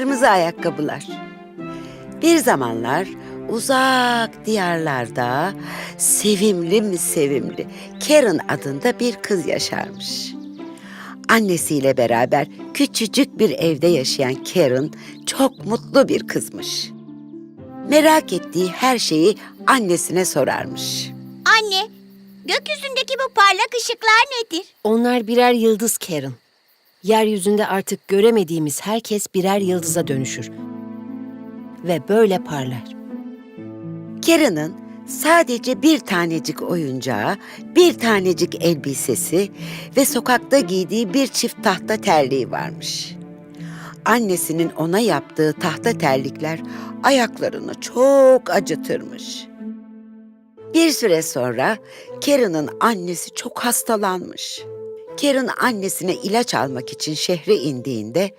kırmızı ayakkabılar. Bir zamanlar uzak diyarlarda sevimli mi sevimli Karen adında bir kız yaşarmış. Annesiyle beraber küçücük bir evde yaşayan Karen çok mutlu bir kızmış. Merak ettiği her şeyi annesine sorarmış. Anne, gökyüzündeki bu parlak ışıklar nedir? Onlar birer yıldız Karen. Yeryüzünde artık göremediğimiz herkes birer yıldıza dönüşür. Ve böyle parlar. Karen'ın sadece bir tanecik oyuncağı, bir tanecik elbisesi ve sokakta giydiği bir çift tahta terliği varmış. Annesinin ona yaptığı tahta terlikler ayaklarını çok acıtırmış. Bir süre sonra Karen'ın annesi çok hastalanmış. Karen annesine ilaç almak için şehre indiğinde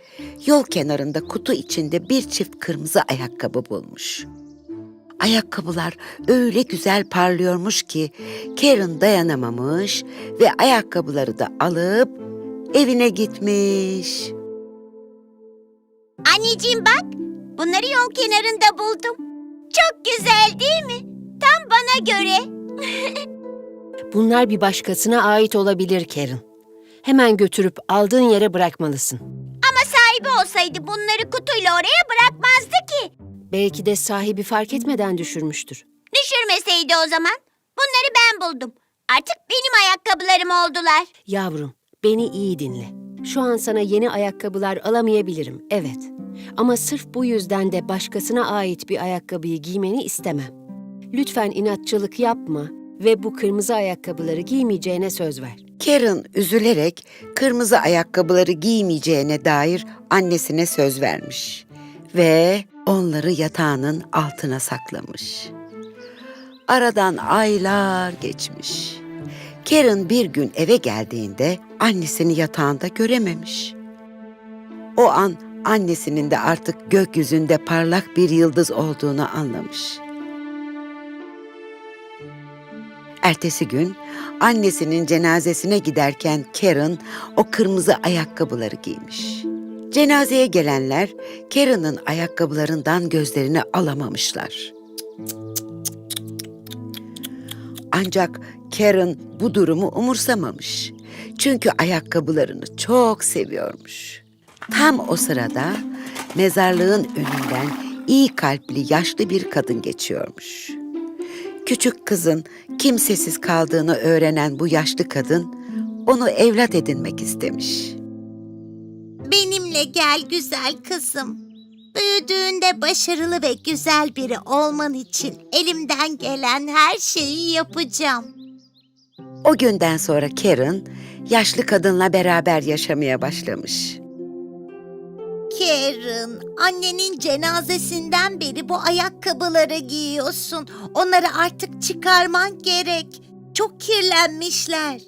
yol kenarında kutu içinde bir çift kırmızı ayakkabı bulmuş. Ayakkabılar öyle güzel parlıyormuş ki Karen dayanamamış ve ayakkabıları da alıp evine gitmiş. Anneciğim bak, bunları yol kenarında buldum. Çok güzel değil mi? Tam bana göre. Bunlar bir başkasına ait olabilir Karen. Hemen götürüp aldığın yere bırakmalısın. Ama sahibi olsaydı bunları kutuyla oraya bırakmazdı ki. Belki de sahibi fark etmeden düşürmüştür. Düşürmeseydi o zaman. Bunları ben buldum. Artık benim ayakkabılarım oldular. Yavrum, beni iyi dinle. Şu an sana yeni ayakkabılar alamayabilirim, evet. Ama sırf bu yüzden de başkasına ait bir ayakkabıyı giymeni istemem. Lütfen inatçılık yapma ve bu kırmızı ayakkabıları giymeyeceğine söz ver. Karen üzülerek kırmızı ayakkabıları giymeyeceğine dair annesine söz vermiş ve onları yatağının altına saklamış. Aradan aylar geçmiş. Karen bir gün eve geldiğinde annesini yatağında görememiş. O an annesinin de artık gökyüzünde parlak bir yıldız olduğunu anlamış. Ertesi gün annesinin cenazesine giderken Karen o kırmızı ayakkabıları giymiş. Cenazeye gelenler Karen'ın ayakkabılarından gözlerini alamamışlar. Ancak Karen bu durumu umursamamış. Çünkü ayakkabılarını çok seviyormuş. Tam o sırada mezarlığın önünden iyi kalpli yaşlı bir kadın geçiyormuş. Küçük kızın kimsesiz kaldığını öğrenen bu yaşlı kadın onu evlat edinmek istemiş. Benimle gel güzel kızım. Büyüdüğünde başarılı ve güzel biri olman için elimden gelen her şeyi yapacağım. O günden sonra Karen yaşlı kadınla beraber yaşamaya başlamış. Karen, annenin cenazesinden beri bu ayakkabıları giyiyorsun. Onları artık çıkarman gerek. Çok kirlenmişler.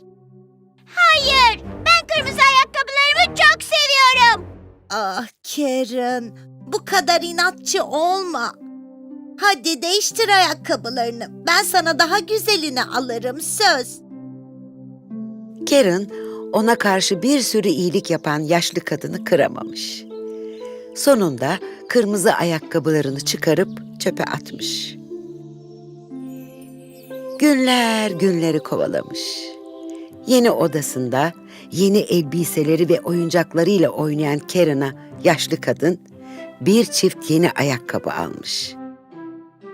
Hayır, ben kırmızı ayakkabılarımı çok seviyorum. Ah Karen, bu kadar inatçı olma. Hadi değiştir ayakkabılarını. Ben sana daha güzelini alırım söz. Karen ona karşı bir sürü iyilik yapan yaşlı kadını kıramamış. Sonunda kırmızı ayakkabılarını çıkarıp çöpe atmış. Günler günleri kovalamış. Yeni odasında yeni elbiseleri ve oyuncaklarıyla oynayan Karen'a yaşlı kadın bir çift yeni ayakkabı almış.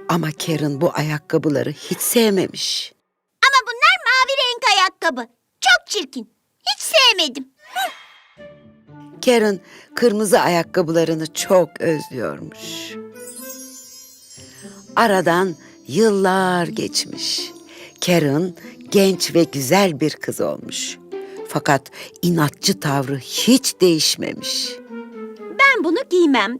Ama Karen bu ayakkabıları hiç sevmemiş. Ama bunlar mavi renk ayakkabı. Çok çirkin. Hiç sevmedim. Karen kırmızı ayakkabılarını çok özlüyormuş. Aradan yıllar geçmiş. Karen genç ve güzel bir kız olmuş. Fakat inatçı tavrı hiç değişmemiş. Ben bunu giymem.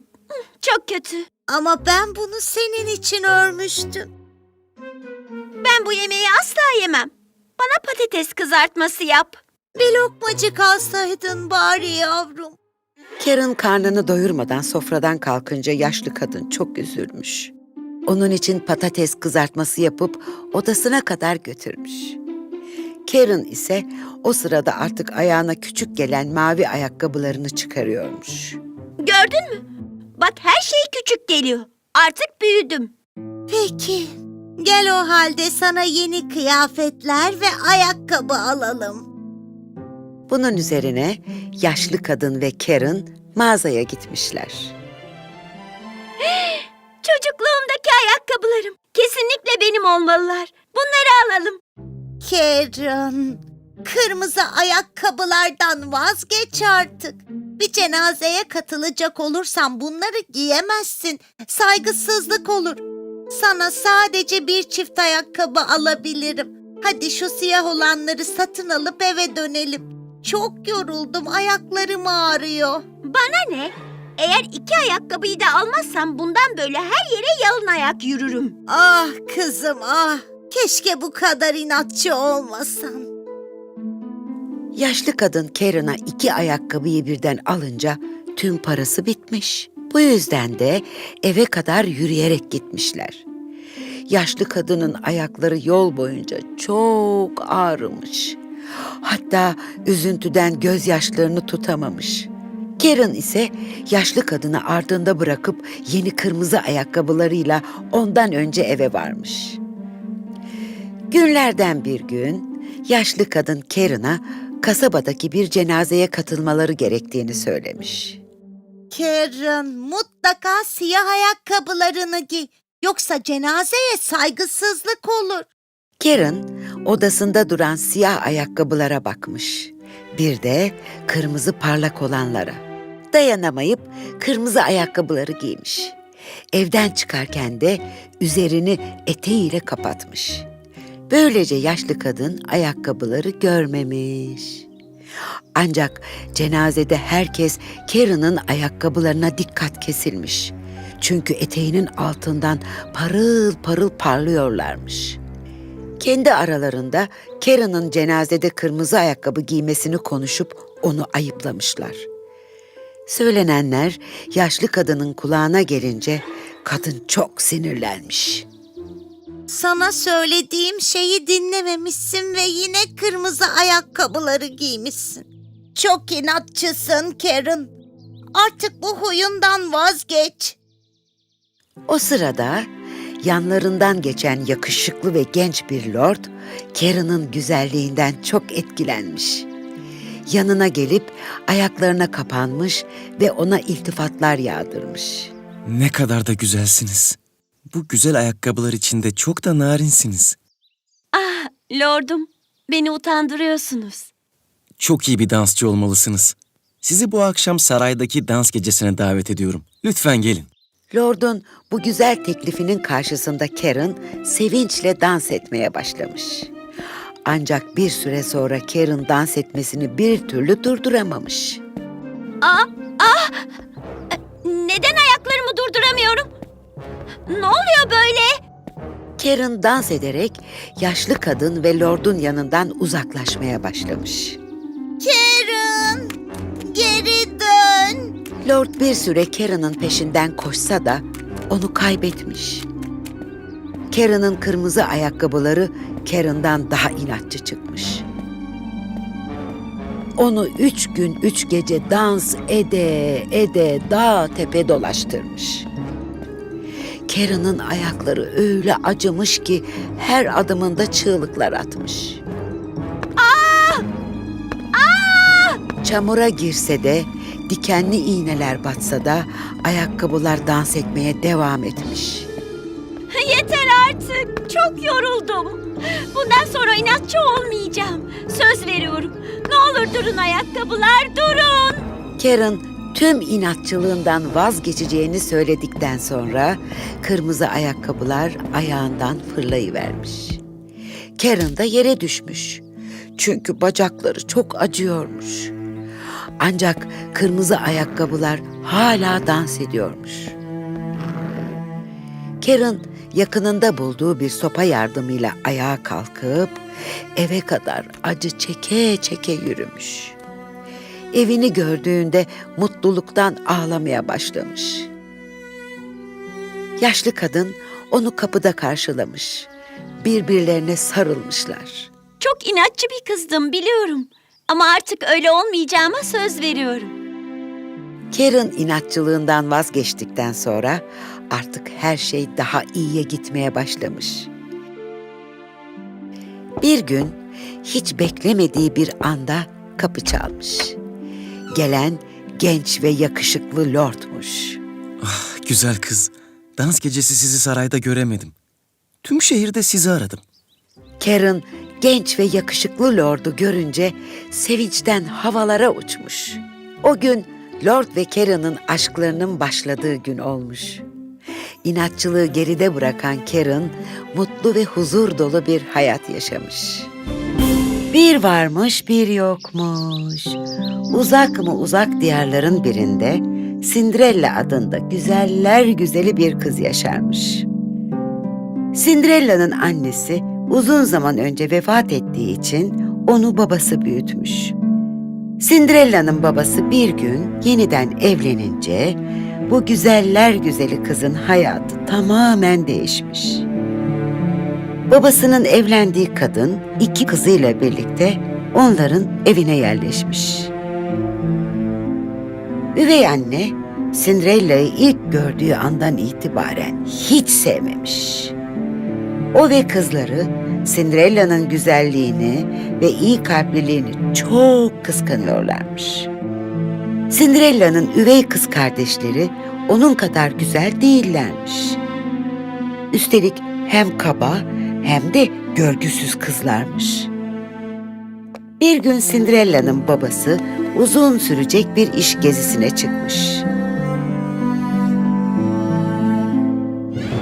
Çok kötü. Ama ben bunu senin için örmüştüm. Ben bu yemeği asla yemem. Bana patates kızartması yap. Bir lokmacık alsaydın bari yavrum. Karen karnını doyurmadan sofradan kalkınca yaşlı kadın çok üzülmüş. Onun için patates kızartması yapıp odasına kadar götürmüş. Karen ise o sırada artık ayağına küçük gelen mavi ayakkabılarını çıkarıyormuş. Gördün mü? Bak her şey küçük geliyor. Artık büyüdüm. Peki. Gel o halde sana yeni kıyafetler ve ayakkabı alalım. Bunun üzerine yaşlı kadın ve Karen mağazaya gitmişler. Çocukluğumdaki ayakkabılarım. Kesinlikle benim olmalılar. Bunları alalım. Karen, kırmızı ayakkabılardan vazgeç artık. Bir cenazeye katılacak olursan bunları giyemezsin. Saygısızlık olur. Sana sadece bir çift ayakkabı alabilirim. Hadi şu siyah olanları satın alıp eve dönelim. Çok yoruldum, ayaklarım ağrıyor. Bana ne? Eğer iki ayakkabıyı da almazsam bundan böyle her yere yalın ayak yürürüm. Ah kızım ah. Keşke bu kadar inatçı olmasan. Yaşlı kadın Karen'a iki ayakkabıyı birden alınca tüm parası bitmiş. Bu yüzden de eve kadar yürüyerek gitmişler. Yaşlı kadının ayakları yol boyunca çok ağrımış. Hatta üzüntüden gözyaşlarını tutamamış. Karen ise yaşlı kadını ardında bırakıp yeni kırmızı ayakkabılarıyla ondan önce eve varmış. Günlerden bir gün yaşlı kadın Karen'a kasabadaki bir cenazeye katılmaları gerektiğini söylemiş. Karen mutlaka siyah ayakkabılarını giy. Yoksa cenazeye saygısızlık olur. Karen odasında duran siyah ayakkabılara bakmış. Bir de kırmızı parlak olanlara. Dayanamayıp kırmızı ayakkabıları giymiş. Evden çıkarken de üzerini eteğiyle kapatmış. Böylece yaşlı kadın ayakkabıları görmemiş. Ancak cenazede herkes Karen'ın ayakkabılarına dikkat kesilmiş. Çünkü eteğinin altından parıl parıl parlıyorlarmış. Kendi aralarında Karen'ın cenazede kırmızı ayakkabı giymesini konuşup onu ayıplamışlar. Söylenenler yaşlı kadının kulağına gelince kadın çok sinirlenmiş. Sana söylediğim şeyi dinlememişsin ve yine kırmızı ayakkabıları giymişsin. Çok inatçısın Karen. Artık bu huyundan vazgeç. O sırada yanlarından geçen yakışıklı ve genç bir lord Karen'ın güzelliğinden çok etkilenmiş. Yanına gelip ayaklarına kapanmış ve ona iltifatlar yağdırmış. Ne kadar da güzelsiniz. Bu güzel ayakkabılar içinde çok da narinsiniz. Ah lordum beni utandırıyorsunuz. Çok iyi bir dansçı olmalısınız. Sizi bu akşam saraydaki dans gecesine davet ediyorum. Lütfen gelin. Lord'un bu güzel teklifinin karşısında Karen sevinçle dans etmeye başlamış. Ancak bir süre sonra Karen dans etmesini bir türlü durduramamış. Ah ah neden ayaklarımı durduramıyorum? Ne oluyor böyle? Karen dans ederek yaşlı kadın ve Lord'un yanından uzaklaşmaya başlamış. Karen, geri. Lord bir süre Karen'ın peşinden koşsa da onu kaybetmiş. Karen'ın kırmızı ayakkabıları Karen'dan daha inatçı çıkmış. Onu üç gün üç gece dans ede ede dağ tepe dolaştırmış. Karen'ın ayakları öyle acımış ki her adımında çığlıklar atmış. Çamura girse de, dikenli iğneler batsa da ayakkabılar dans etmeye devam etmiş. Yeter artık. Çok yoruldum. Bundan sonra inatçı olmayacağım. Söz veriyorum. Ne olur durun ayakkabılar durun. Karen tüm inatçılığından vazgeçeceğini söyledikten sonra kırmızı ayakkabılar ayağından fırlayıvermiş. Karen da yere düşmüş. Çünkü bacakları çok acıyormuş. Ancak kırmızı ayakkabılar hala dans ediyormuş. Karen yakınında bulduğu bir sopa yardımıyla ayağa kalkıp eve kadar acı çeke çeke yürümüş. Evini gördüğünde mutluluktan ağlamaya başlamış. Yaşlı kadın onu kapıda karşılamış. Birbirlerine sarılmışlar. Çok inatçı bir kızdım biliyorum. Ama artık öyle olmayacağıma söz veriyorum. Karen inatçılığından vazgeçtikten sonra artık her şey daha iyiye gitmeye başlamış. Bir gün hiç beklemediği bir anda kapı çalmış. Gelen genç ve yakışıklı lordmuş. Ah, güzel kız. Dans gecesi sizi sarayda göremedim. Tüm şehirde sizi aradım. Karen genç ve yakışıklı lordu görünce sevinçten havalara uçmuş. O gün Lord ve Karen'ın aşklarının başladığı gün olmuş. İnatçılığı geride bırakan Karen mutlu ve huzur dolu bir hayat yaşamış. Bir varmış bir yokmuş. Uzak mı uzak diyarların birinde Cinderella adında güzeller güzeli bir kız yaşarmış. Cinderella'nın annesi uzun zaman önce vefat ettiği için onu babası büyütmüş. Cinderella'nın babası bir gün yeniden evlenince bu güzeller güzeli kızın hayatı tamamen değişmiş. Babasının evlendiği kadın iki kızıyla birlikte onların evine yerleşmiş. Üvey anne Cinderella'yı ilk gördüğü andan itibaren hiç sevmemiş. O ve kızları Cinderella'nın güzelliğini ve iyi kalpliliğini çok kıskanıyorlarmış. Cinderella'nın üvey kız kardeşleri onun kadar güzel değillermiş. Üstelik hem kaba hem de görgüsüz kızlarmış. Bir gün Cinderella'nın babası uzun sürecek bir iş gezisine çıkmış.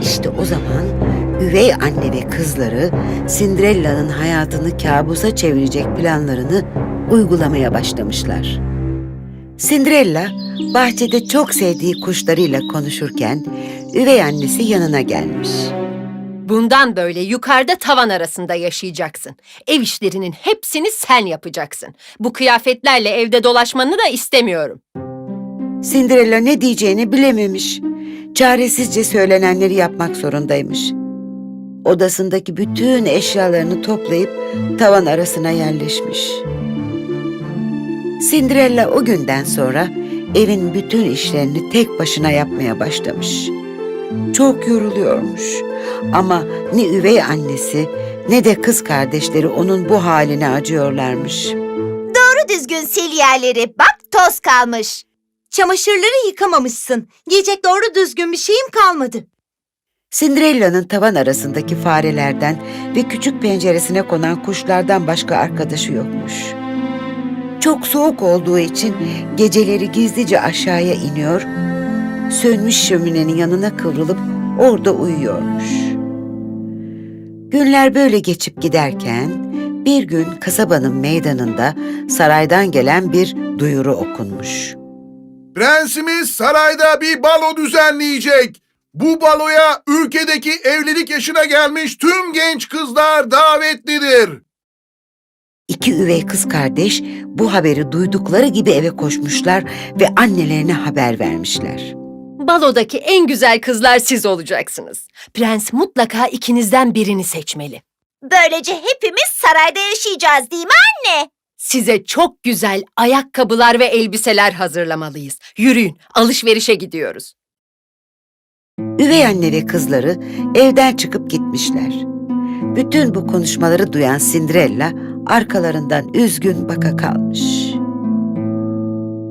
İşte o zaman üvey anne ve kızları Cinderella'nın hayatını kabusa çevirecek planlarını uygulamaya başlamışlar. Cinderella bahçede çok sevdiği kuşlarıyla konuşurken üvey annesi yanına gelmiş. Bundan böyle yukarıda tavan arasında yaşayacaksın. Ev işlerinin hepsini sen yapacaksın. Bu kıyafetlerle evde dolaşmanı da istemiyorum. Cinderella ne diyeceğini bilememiş. Çaresizce söylenenleri yapmak zorundaymış. Odasındaki bütün eşyalarını toplayıp tavan arasına yerleşmiş. Cinderella o günden sonra evin bütün işlerini tek başına yapmaya başlamış. Çok yoruluyormuş. Ama ne üvey annesi ne de kız kardeşleri onun bu haline acıyorlarmış. Doğru düzgün sil yerleri. Bak toz kalmış. Çamaşırları yıkamamışsın. Giyecek doğru düzgün bir şeyim kalmadı. Cinderella'nın tavan arasındaki farelerden ve küçük penceresine konan kuşlardan başka arkadaşı yokmuş. Çok soğuk olduğu için geceleri gizlice aşağıya iniyor, sönmüş şöminenin yanına kıvrılıp orada uyuyormuş. Günler böyle geçip giderken bir gün kasabanın meydanında saraydan gelen bir duyuru okunmuş. Prensimiz sarayda bir balo düzenleyecek. Bu baloya ülkedeki evlilik yaşına gelmiş tüm genç kızlar davetlidir. İki üvey kız kardeş bu haberi duydukları gibi eve koşmuşlar ve annelerine haber vermişler. Balodaki en güzel kızlar siz olacaksınız. Prens mutlaka ikinizden birini seçmeli. Böylece hepimiz sarayda yaşayacağız değil mi anne? Size çok güzel ayakkabılar ve elbiseler hazırlamalıyız. Yürüyün, alışverişe gidiyoruz. Üvey anne ve kızları evden çıkıp gitmişler. Bütün bu konuşmaları duyan Cinderella arkalarından üzgün baka kalmış.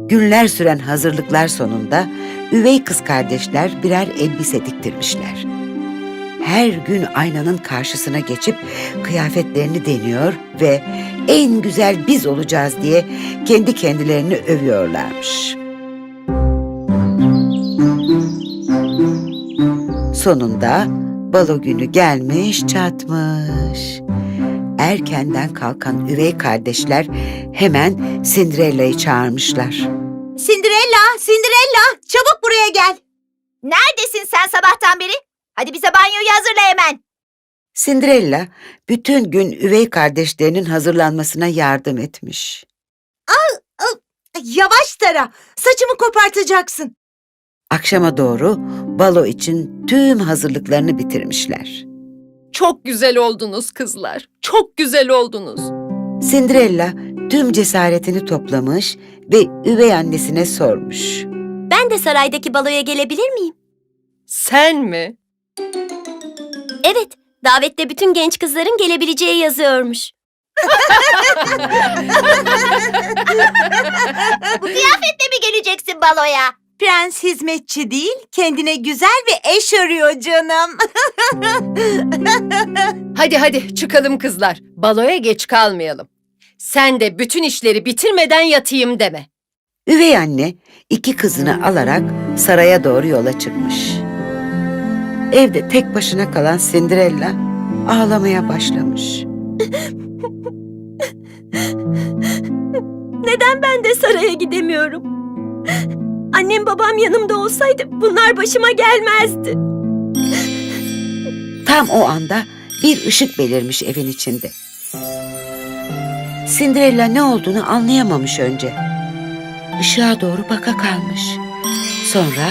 Günler süren hazırlıklar sonunda üvey kız kardeşler birer elbise diktirmişler. Her gün aynanın karşısına geçip kıyafetlerini deniyor ve en güzel biz olacağız diye kendi kendilerini övüyorlarmış. Sonunda balo günü gelmiş çatmış. Erkenden kalkan üvey kardeşler hemen Cinderella'yı çağırmışlar. Cinderella, Cinderella çabuk buraya gel. Neredesin sen sabahtan beri? Hadi bize banyoyu hazırla hemen. Cinderella bütün gün üvey kardeşlerinin hazırlanmasına yardım etmiş. Yavaş tara, saçımı kopartacaksın. Akşama doğru balo için tüm hazırlıklarını bitirmişler. Çok güzel oldunuz kızlar. Çok güzel oldunuz. Cinderella tüm cesaretini toplamış ve üvey annesine sormuş. Ben de saraydaki baloya gelebilir miyim? Sen mi? Evet, davette bütün genç kızların gelebileceği yazıyormuş. Bu kıyafetle mi geleceksin baloya? Prens hizmetçi değil, kendine güzel bir eş arıyor canım. Hadi hadi çıkalım kızlar. Baloya geç kalmayalım. Sen de bütün işleri bitirmeden yatayım deme. Üvey anne iki kızını alarak saraya doğru yola çıkmış. Evde tek başına kalan Cinderella ağlamaya başlamış. Neden ben de saraya gidemiyorum? Annem babam yanımda olsaydı bunlar başıma gelmezdi. Tam o anda bir ışık belirmiş evin içinde. Cinderella ne olduğunu anlayamamış önce. Işığa doğru baka kalmış. Sonra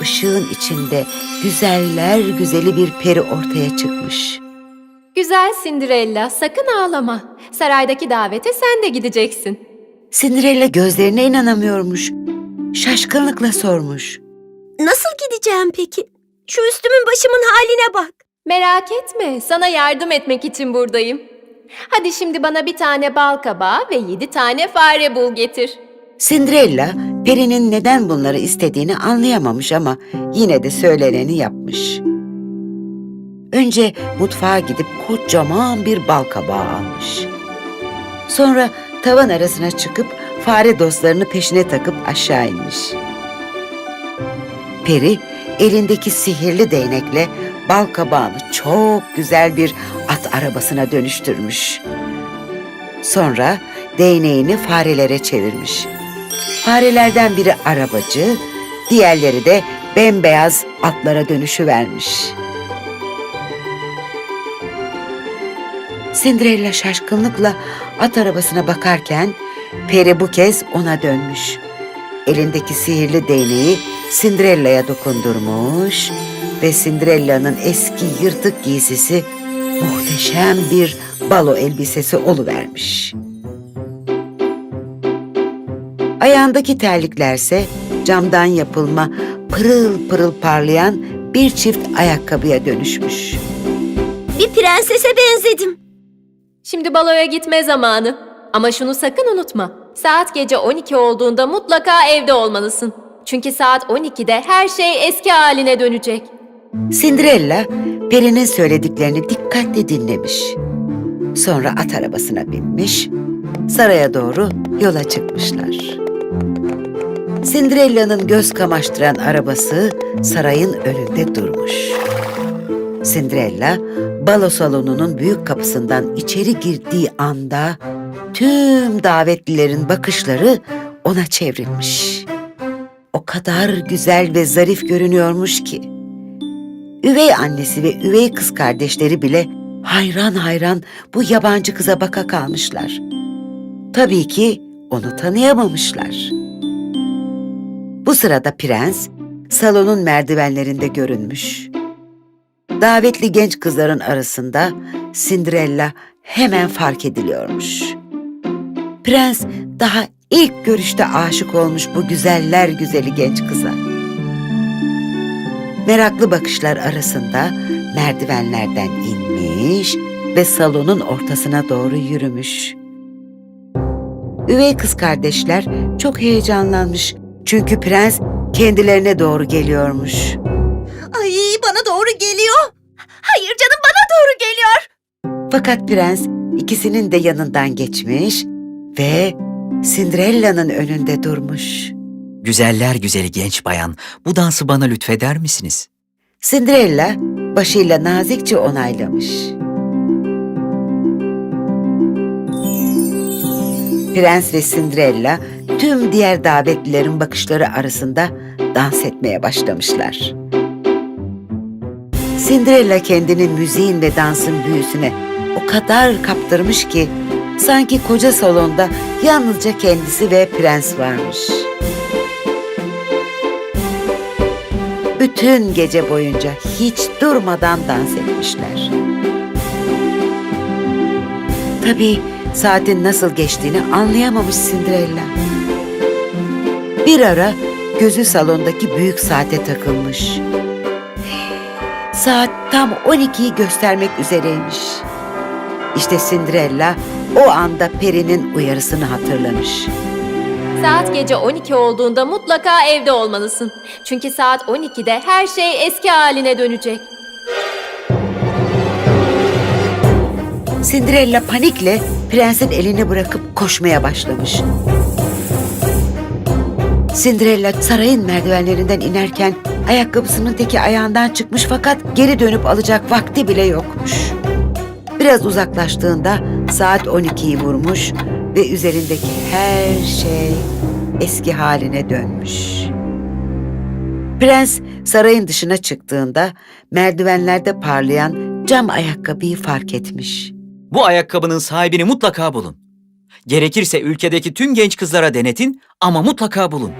ışığın içinde güzeller güzeli bir peri ortaya çıkmış. Güzel Cinderella, sakın ağlama. Saraydaki davete sen de gideceksin. Cinderella gözlerine inanamıyormuş. Şaşkınlıkla sormuş. Nasıl gideceğim peki? Şu üstümün başımın haline bak. Merak etme, sana yardım etmek için buradayım. Hadi şimdi bana bir tane bal kabağı ve yedi tane fare bul getir. Cinderella, perinin neden bunları istediğini anlayamamış ama yine de söyleneni yapmış. Önce mutfağa gidip kocaman bir bal kabağı almış. Sonra tavan arasına çıkıp fare dostlarını peşine takıp aşağı inmiş. Peri elindeki sihirli değnekle bal kabağını çok güzel bir at arabasına dönüştürmüş. Sonra değneğini farelere çevirmiş. Farelerden biri arabacı, diğerleri de bembeyaz atlara dönüşü vermiş. Cinderella şaşkınlıkla at arabasına bakarken peri bu kez ona dönmüş. Elindeki sihirli değneği Cinderella'ya dokundurmuş ve Cinderella'nın eski yırtık giysisi muhteşem bir balo elbisesi oluvermiş. Ayağındaki terliklerse camdan yapılma pırıl pırıl parlayan bir çift ayakkabıya dönüşmüş. Bir prensese benzedim. Şimdi baloya gitme zamanı. Ama şunu sakın unutma. Saat gece 12 olduğunda mutlaka evde olmalısın. Çünkü saat 12'de her şey eski haline dönecek. Cinderella Peri'nin söylediklerini dikkatle dinlemiş. Sonra at arabasına binmiş, saraya doğru yola çıkmışlar. Cinderella'nın göz kamaştıran arabası sarayın önünde durmuş. Cinderella balo salonunun büyük kapısından içeri girdiği anda tüm davetlilerin bakışları ona çevrilmiş. O kadar güzel ve zarif görünüyormuş ki. Üvey annesi ve üvey kız kardeşleri bile hayran hayran bu yabancı kıza baka kalmışlar. Tabii ki onu tanıyamamışlar. Bu sırada prens salonun merdivenlerinde görünmüş. Davetli genç kızların arasında Cinderella hemen fark ediliyormuş. Prens daha ilk görüşte aşık olmuş bu güzeller güzeli genç kıza. Meraklı bakışlar arasında merdivenlerden inmiş ve salonun ortasına doğru yürümüş. Üvey kız kardeşler çok heyecanlanmış çünkü prens kendilerine doğru geliyormuş. Ay bana doğru geliyor. Hayır canım bana doğru geliyor. Fakat prens ikisinin de yanından geçmiş ve Cinderella'nın önünde durmuş. Güzeller güzeli genç bayan, bu dansı bana lütfeder misiniz? Cinderella başıyla nazikçe onaylamış. Prens ve Cinderella tüm diğer davetlilerin bakışları arasında dans etmeye başlamışlar. Cinderella kendini müziğin ve dansın büyüsüne o kadar kaptırmış ki sanki koca salonda yalnızca kendisi ve prens varmış. Bütün gece boyunca hiç durmadan dans etmişler. Tabii saatin nasıl geçtiğini anlayamamış Cinderella. Bir ara gözü salondaki büyük saate takılmış. Saat tam 12'yi göstermek üzereymiş. İşte Cinderella o anda Peri'nin uyarısını hatırlamış. Saat gece 12 olduğunda mutlaka evde olmalısın. Çünkü saat 12'de her şey eski haline dönecek. Cinderella panikle prensin elini bırakıp koşmaya başlamış. Cinderella sarayın merdivenlerinden inerken ayakkabısının teki ayağından çıkmış fakat geri dönüp alacak vakti bile yokmuş. Biraz uzaklaştığında saat 12'yi vurmuş ve üzerindeki her şey eski haline dönmüş. Prens sarayın dışına çıktığında merdivenlerde parlayan cam ayakkabıyı fark etmiş. Bu ayakkabının sahibini mutlaka bulun. Gerekirse ülkedeki tüm genç kızlara denetin ama mutlaka bulun.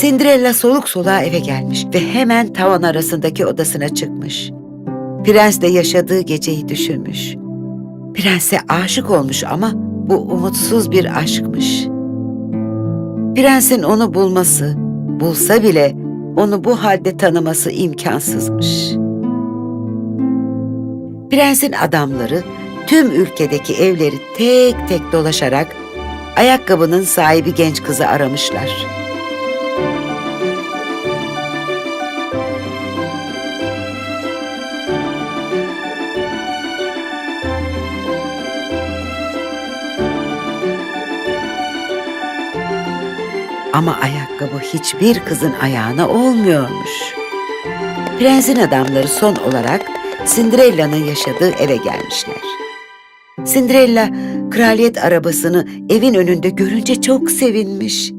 Cinderella soluk soluğa eve gelmiş ve hemen tavan arasındaki odasına çıkmış. Prens de yaşadığı geceyi düşünmüş. Prense aşık olmuş ama bu umutsuz bir aşkmış. Prensin onu bulması, bulsa bile onu bu halde tanıması imkansızmış. Prensin adamları tüm ülkedeki evleri tek tek dolaşarak ayakkabının sahibi genç kızı aramışlar. Ama ayakkabı hiçbir kızın ayağına olmuyormuş. Prensin adamları son olarak Cinderella'nın yaşadığı eve gelmişler. Cinderella kraliyet arabasını evin önünde görünce çok sevinmiş.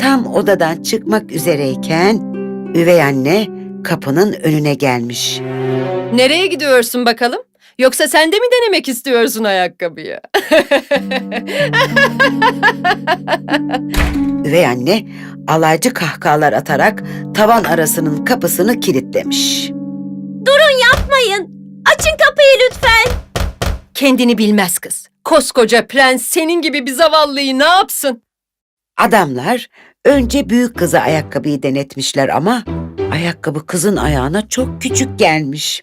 Tam odadan çıkmak üzereyken üvey anne kapının önüne gelmiş. Nereye gidiyorsun bakalım? Yoksa sen de mi denemek istiyorsun ayakkabıyı? Üvey anne alaycı kahkahalar atarak tavan arasının kapısını kilitlemiş. Yapmayın. Açın kapıyı lütfen. Kendini bilmez kız. Koskoca prens senin gibi bir zavallıyı ne yapsın? Adamlar önce büyük kıza ayakkabıyı denetmişler ama ayakkabı kızın ayağına çok küçük gelmiş.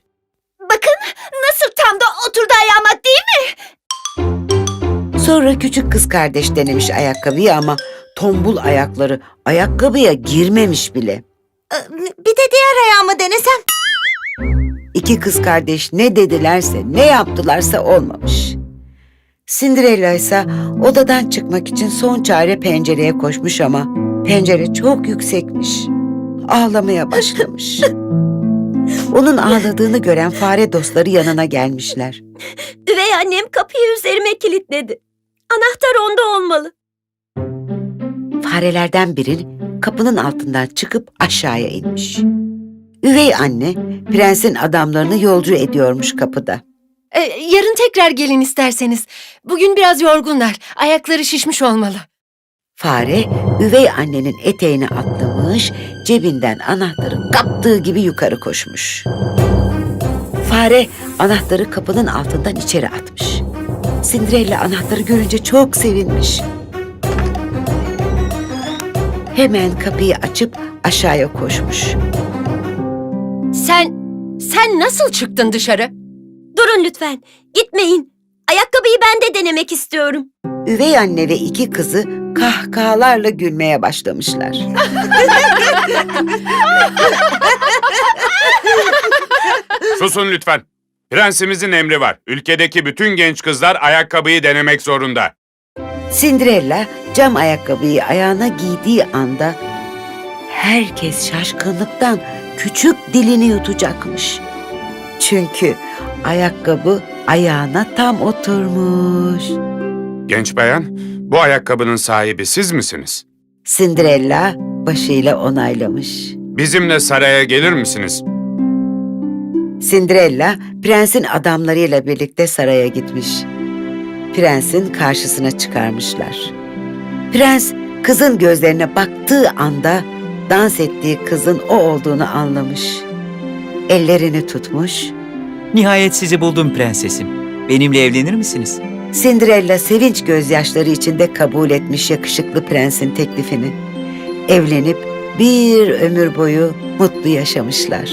Bakın nasıl tam da oturdu ayağıma değil mi? Sonra küçük kız kardeş denemiş ayakkabıyı ama tombul ayakları ayakkabıya girmemiş bile. Ee, Bir de diğer ayağımı denesem. İki kız kardeş ne dedilerse ne yaptılarsa olmamış. Cinderella ise odadan çıkmak için son çare pencereye koşmuş ama pencere çok yüksekmiş. Ağlamaya başlamış. Onun ağladığını gören fare dostları yanına gelmişler. Üvey annem kapıyı üzerime kilitledi. Anahtar onda olmalı. Farelerden biri kapının altından çıkıp aşağıya inmiş. Üvey anne prensin adamlarını yolcu ediyormuş kapıda. Ee, yarın tekrar gelin isterseniz. Bugün biraz yorgunlar. Ayakları şişmiş olmalı. Fare üvey annenin eteğini atlamış, cebinden anahtarı kaptığı gibi yukarı koşmuş. Fare anahtarı kapının altından içeri atmış. Cinderella anahtarı görünce çok sevinmiş. Hemen kapıyı açıp aşağıya koşmuş. Sen, sen nasıl çıktın dışarı? Durun lütfen. Gitmeyin. Ayakkabıyı ben de denemek istiyorum. Üvey anne ve iki kızı kahkahalarla gülmeye başlamışlar. Susun lütfen. Prensimizin emri var. Ülkedeki bütün genç kızlar ayakkabıyı denemek zorunda. Cinderella cam ayakkabıyı ayağına giydiği anda herkes şaşkınlıktan küçük dilini yutacakmış. Çünkü ayakkabı ayağına tam oturmuş. Genç bayan, bu ayakkabının sahibi siz misiniz? Cinderella başıyla onaylamış. Bizimle saraya gelir misiniz? Cinderella prensin adamlarıyla birlikte saraya gitmiş. Prensin karşısına çıkarmışlar. Prens kızın gözlerine baktığı anda dans ettiği kızın o olduğunu anlamış. Ellerini tutmuş. Nihayet sizi buldum prensesim. Benimle evlenir misiniz? Cinderella sevinç gözyaşları içinde kabul etmiş yakışıklı prensin teklifini. Evlenip bir ömür boyu mutlu yaşamışlar.